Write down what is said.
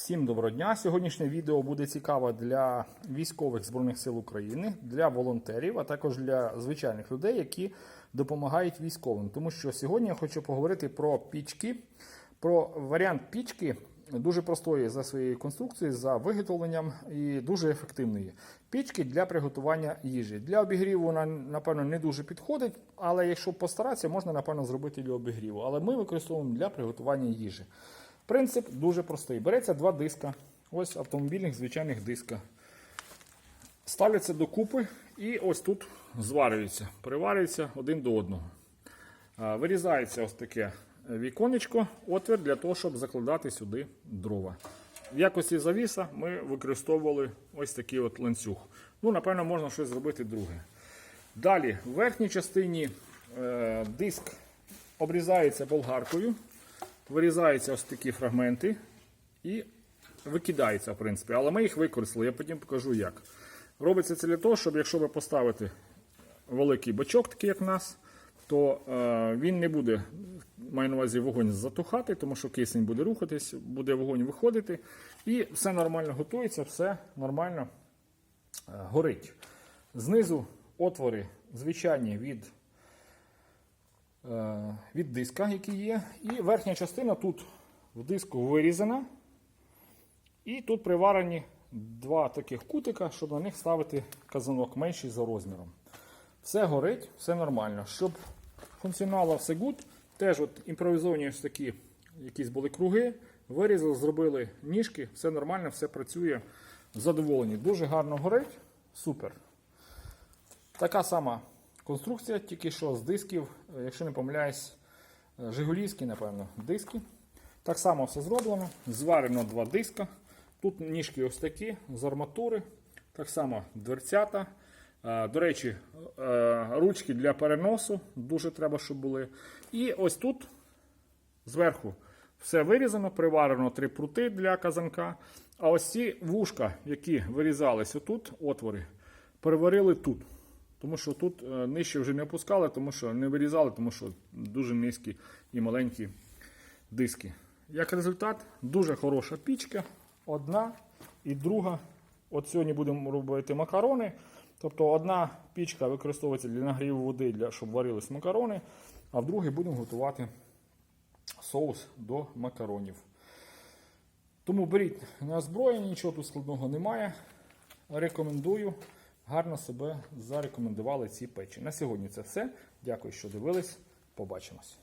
Всім доброго дня! Сьогоднішнє відео буде цікаве для військових Збройних сил України, для волонтерів, а також для звичайних людей, які допомагають військовим. Тому що сьогодні я хочу поговорити про пічки, про варіант пічки дуже простої за своєю конструкцією, за виготовленням і дуже ефективної. Пічки для приготування їжі. Для обігріву вона, напевно, не дуже підходить, але якщо постаратися, можна, напевно, зробити для обігріву. Але ми використовуємо для приготування їжі. Принцип дуже простий. Береться два диска, ось автомобільних звичайних диска. Ставляться докупи і ось тут зварюються, приварюються один до одного. Вирізається ось таке віконечко, отвір для того, щоб закладати сюди дрова. В якості завіса ми використовували ось такий от ланцюг. Ну, напевно, можна щось зробити друге. Далі, в верхній частині е, диск обрізається болгаркою, вирізаються ось такі фрагменти і викидаються, в принципі. Але ми їх використали, я потім покажу як. Робиться це для того, щоб якщо ви поставите великий бачок, такий як в нас, то е, він не буде, маю на увазі, вогонь затухати, тому що кисень буде рухатись, буде вогонь виходити, і все нормально готується, все нормально е, горить. Знизу отвори звичайні від, від диска, який є, і верхня частина тут в диску вирізана. І тут приварені два таких кутика, щоб на них ставити казанок менший за розміром. Все горить, все нормально. Щоб функціонало все гуд, теж от імпровізовані ось такі якісь були круги, вирізали, зробили ніжки, все нормально, все працює. Задоволені. Дуже гарно горить, супер. Така сама конструкція, тільки що з дисків, е, якщо не помиляюсь, е, Жигулівські, напевно, диски. Так само все зроблено. Зварено два диска. Тут ніжки ось такі з арматури. Так само дверцята. Е, До речі, ручки для переносу дуже треба, щоб були. І ось тут зверху все вирізано, приварено три прути для казанка. А ось ці вушка, які вирізались отут, отвори, переварили тут. Тому що тут е, нижче вже не опускали, тому що не вирізали, тому що дуже низькі і маленькі диски. Як результат, дуже хороша пічка. Одна і друга. От сьогодні будемо робити макарони. Тобто одна пічка використовується для нагріву води, для, щоб варились макарони, а в другій будемо готувати соус до макаронів. Тому беріть на озброєння, нічого тут складного немає. Рекомендую. Гарно себе зарекомендували ці печі. На сьогодні це все. Дякую, що дивились. Побачимось.